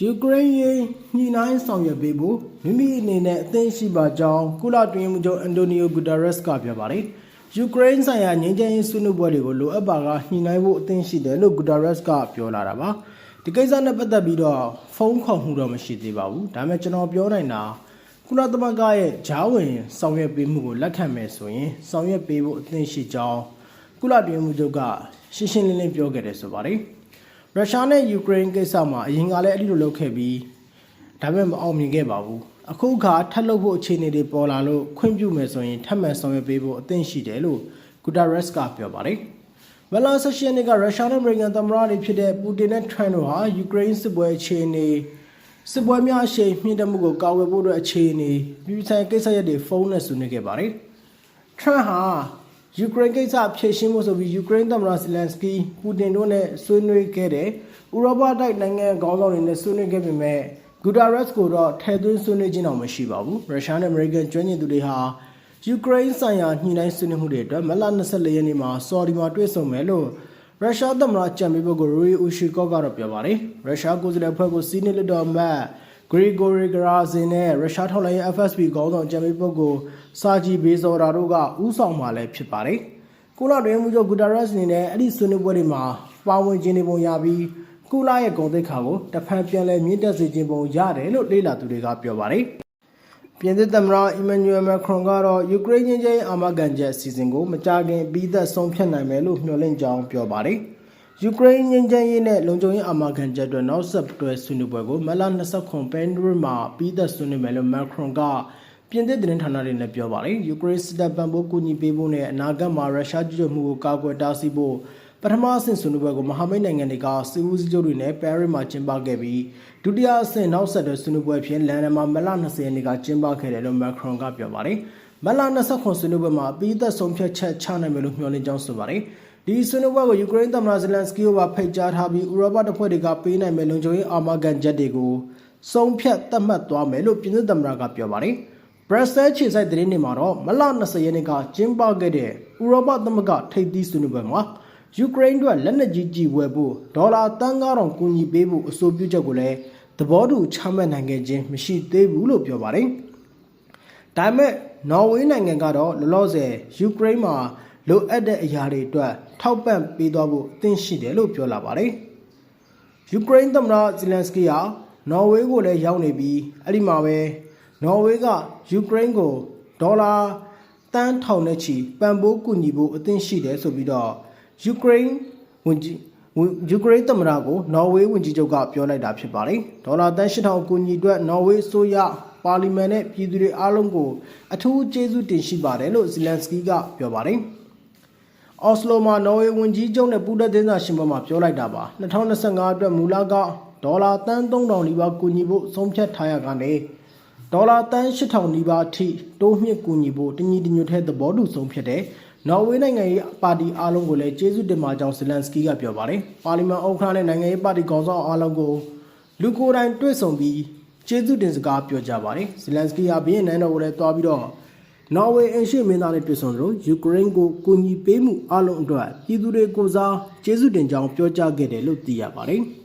ယူကရိန်းရေညှိနှိုင်းဆောင်ရွက်ပေးဖို့မိမိအနေနဲ့အသင့်ရှိပါကြောင်းကုလတွင်မှုချုပ်အန်တိုနီယိုဂူတာရက်စ်ကပြောပါတယ်။ယူကရိန်းဆိုင်ရာငြိမ်းချမ်းရေးဆွေးနွေးပွဲတွေကိုလိုအပ်ပါကညှိနှိုင်းဖို့အသင့်ရှိတယ်လို့ဂူတာရက်စ်ကပြောလာတာပါ။ဒီကိစ္စနဲ့ပတ်သက်ပြီးတော့ဖုန်းခေါ်မှုတော့မရှိသေးပါဘူး။ဒါပေမဲ့ကျွန်တော်ပြောနိုင်တာကုလသမဂ္ဂရဲ့ဂျားဝင်ဆောင်ရွက်ပေးမှုကိုလက်ခံမယ်ဆိုရင်ဆောင်ရွက်ပေးဖို့အသင့်ရှိကြောင်းကုလတွင်မှုချုပ်ကရှင်းရှင်းလင်းလင်းပြောခဲ့တယ်ဆိုပါတယ်။ ရုရှားနဲ့ယူကရိန်းကိစ္စမှာအရင်ကလည်းအဲ့ဒီလိုလုပ်ခဲ့ပြီးဒါပေမဲ့မအောင်မြင်ခဲ့ပါဘူးအခုခါထပ်လုပ်ဖို့အခြေအနေတွေပေါ်လာလို့ခွင့်ပြုမယ်ဆိုရင်ထပ်မံဆောင်ရွက်ပေးဖို့အသင့်ရှိတယ်လို့ဂူတာရက်စ်ကပြောပါတယ်မလာဆရှိယန်ကရုရှားနဲ့အမေရိကန်သမ္မတတွေဖြစ်တဲ့ပူတင်နဲ့ထရန်တို့ဟာယူကရိန်းစစ်ပွဲအခြေအနေစစ်ပွဲများအရှိန်မြင့်တက်မှုကိုကာကွယ်ဖို့အတွက်အခြေအနေပြည်ပဆိုင်ကိစ္စရပ်တွေဖုန်းနဲ့ဆွေးနွေးခဲ့ပါတယ်ထရန်ဟာ ယူကရိန်းကိစ္စဖြေရှင်းဖို့ဆိုပြီးယူကရိန်းသမ္မတဇလန်စကီပူတင်တို့နဲ့ဆွေးနွေးခဲ့တယ်။ဥရောပတိုက်နိုင်ငံခေါင်းဆောင်တွေနဲ့ဆွေးနွေးခဲ့ပေမဲ့ဂူတာရက်စ်ကိုတော့ထဲသွင်းဆွေးနွေးခြင်းတော့မရှိပါဘူး။ရုရှားနဲ့အမေရိကန်ကျွမ်းကျင်သူတွေဟာယူကရိန်းဆိုင်ရာညှိနှိုင်းဆွေးနွေးမှုတွေအတွက်မလ24ရက်နေ့မှာဆော်ဒီမှာတွေ့ဆုံမယ်လို့ရုရှားသမ္မတကြံပေးဖို့ကိုရီအူရှီကော့ကတော့ပြောပါတယ်။ရုရှားကိုယ်စားလှယ်အဖွဲ့ကိုစီးနေလွတ်တော်မတ် ဂရီဂိုရီဂရာဇင်နဲ့ရုရှားထောက်လှမ်းရေး FSB ခေါင်းဆောင်ကြံပေးပုဂ္ဂိုလ်စာဂျီဘေဇော်ဒါတို့ကဥဆောင်မှလည်းဖြစ်ပါတယ်။ကုလတွင်မှုချုပ်ဂူတာရက်စ်အနေနဲ့အဲ့ဒီဆွေးနွေးပွဲတွေမှာပါဝင်ခြင်းတွေပုံရပြီးကုလရဲ့ဂုဏ်သိက္ခာကိုတဖန်ပြန်လဲမြင့်တက်စေခြင်းပုံရတယ်လို့လေ့လာသူတွေကပြောပါတယ်။ပြင်သစ်သမ္မတအီမန်နျူရယ်မက်ခရွန်ကတော့ယူကရိန်းချင်းချင်းအာမခံချက်အစီအစဉ်ကိုမကြာခင်ပြီးသက်ဆုံးဖြတ်နိုင်မယ်လို့မျှော်လင့်ကြောင်းပြောပါတယ်။ ယူကရိန်းငင်းချမ်းရေးနဲ့လုံခြုံရေးအာမခံချက်အတွက်နောက်ဆက်တွဲဆွေးနွေးပွဲကိုမလ29ပန်ဒရစ်မှာပြီးသက်ဆွေးနွေးမယ်လို့မက်ခရွန်ကပြင်သစ်သတင်းဌာနတွေနဲ့ပြောပါတယ်ယူကရိန်းစစ်တပ်ပံ့ပိုးကူညီပေးဖို့နဲ့အနာဂတ်မှာရုရှားကျူးကျော်မှုကိုကာကွယ်တားဆီးဖို့ပထမအဆင့်ဆွေးနွေးပွဲကိုမဟာမိတ်နိုင်ငံတွေကစစ်ဦးစီးချုပ်တွေနဲ့ပဲရစ်မှာကျင်းပခဲ့ပြီးဒုတိယအဆင့်နောက်ဆက်တွဲဆွေးနွေးပွဲဖြစ်လန်ဒန်မှာမလ20ရက်နေ့ကကျင်းပခဲ့တယ်လို့မက်ခရွန်ကပြောပါတယ်မလ29ဆွေးနွေးပွဲမှာပြီးသက်ဆုံးဖြတ်ချက်ချနိုင်မယ်လို့မျှော်လင့်ကြောင်းဆိုပါတယ် ဒီဆွေးနွေးပွဲကိုယူကရိန်းသမ္မတဇလန်စကီကိုပါဖိတ်ကြားထားပြီးဥရောပတပ်ဖွဲ့တွေကပေးနိုင်မဲ့လုံခြုံရေးအာမခံချက်တွေကိုဆုံးဖြတ်သတ်မှတ်သွားမယ်လို့ပြည်သူ့သမ္မတကပြောပါတယ်ဘရက်ဆဲခြေဆိုင်သတင်းတွေမှာတော့မလ20ရက်နေ့ကကျင်းပခဲ့တဲ့ဥရောပသမဂ္ဂထိပ်သီးဆွေးနွေးပွဲမှာယူကရိန်းတို့လက်နက်ကြီးကြီးဝယ်ဖို့ဒေါ်လာတန်း9000ကူညီပေးဖို့အဆိုပြုချက်ကိုလည်းသဘောတူချမှတ်နိုင်ခဲ့ခြင်းမရှိသေးဘူးလို့ပြောပါတယ်။ဒါပေမဲ့နော်ဝေးနိုင်ငံကတော့လောလောဆယ်ယူကရိန်းမှာ လိုအပ်တဲ့အရာတွေအတွက်ထောက်ပံ့ပေးသွားဖို့အသင့်ရှိတယ်လို့ပြောလာပါတယ်။ယူကရိန်းသမ္မတဇီလန်စကီဟာနော်ဝေးကိုလည်းရောက်နေပြီးအဲ့ဒီမှာပဲနော်ဝေးကယူကရိန်းကိုဒေါ်လာတန်းထောင်နဲ့ချီပံ့ပိုးကူညီဖို့အသင့်ရှိတယ်ဆိုပြီးတော့ယူကရိန်းဝန်ကြီးယူကရိန်းသမ္မတကိုနော်ဝေးဝန်ကြီးချုပ်ကပြောလိုက်တာဖြစ်ပါတယ်ဒေါ်လာတန်း8000ကူညီအတွက်နော်ဝေးဆိုရပါလီမန်နဲ့ပြည်သူတွေအားလုံးကိုအထူးကျေးဇူးတင်ရှိပါတယ်လို့ဇီလန်စကီကပြောပါတယ် အော်စလိုမှာနော်ဝေးဝန်ကြီးချုပ်နဲ့ပူးတက်သတင်းစာရှင်းပွဲမှာပြောလိုက်တာပါ2025အတွက်မူလကဒေါ်လာတန်း3000နီးပါးကူညီဖို့ဆုံးဖြတ်ထားရကနေဒေါ်လာတန်း8000နီးပါးအထိတိုးမြင့်ကူညီဖို့တညီတညွတ်တဲ့သဘောတူဆုံးဖြတ်တဲ့နော်ဝေးနိုင်ငံရေးပါတီအားလုံးကိုလည်းကျေးဇူးတင်ပါကြောင်းဇလန်စကီကပြောပါတယ်။ပါလီမန်ဥက္ကဋ္ဌနဲ့နိုင်ငံရေးပါတီခေါင်းဆောင်အားလုံးကိုလူကိုယ်တိုင်တွေ့ဆုံပြီးကျေးဇူးတင်စကားပြောကြပါတယ်။ဇလန်စကီကဘင်းနန်းတော်ကိုလည်းတွားပြီးတော့ နော်ဝေးအင်ရှိမင်းသားနဲ့တွေ့ဆုံသလိုယူကရိန်းကိုကူညီပေးမှုအားလုံးအတွက်ပြည်သူတွေကိုစားကျေးဇူးတင်ကြောင်းပြောကြားခဲ့တယ်လို့သိရပါတယ်။